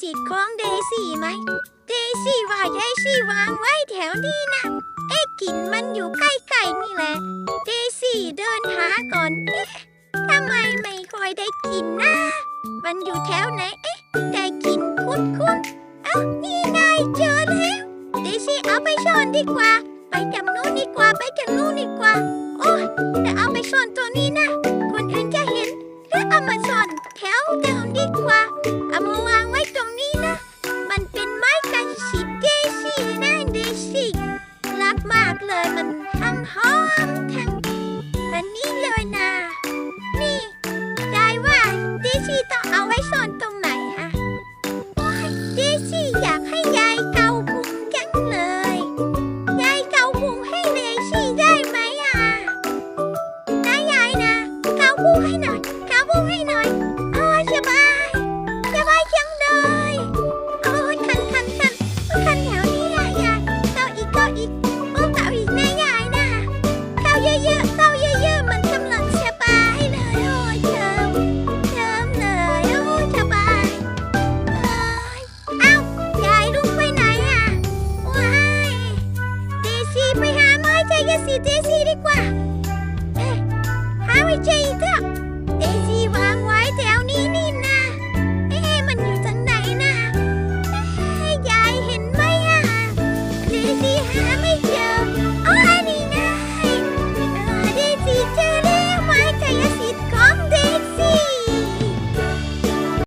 สิทธิ์ของเดซี่ไหม เดซี่ว่าเดซี่วางไว้แถวนี้นะเอ๊ะกลิ่นมันอยู่ใกล้ๆนี่แหละ เดซี่เดินหาก่อนเอ๊ะทำไมไม่ค่อยได้กลิ่นนะ มันอยู่แถวไหนเอ๊ะได้กลิ่นคุ้นๆเอ้านี่ไงเจอแล้วเดซี่เอาไปซ่อนดีกว่า ไปจำนู้นดีกว่าไปจำนู้นดีกว่า โอ้ยแต่เอาไปซ่อนตัวนี้นะ คนอื่นจะเห็นหรือเอามาซ่อนแถวเดิม ซี่ไปหาไม้ใจกระสีเ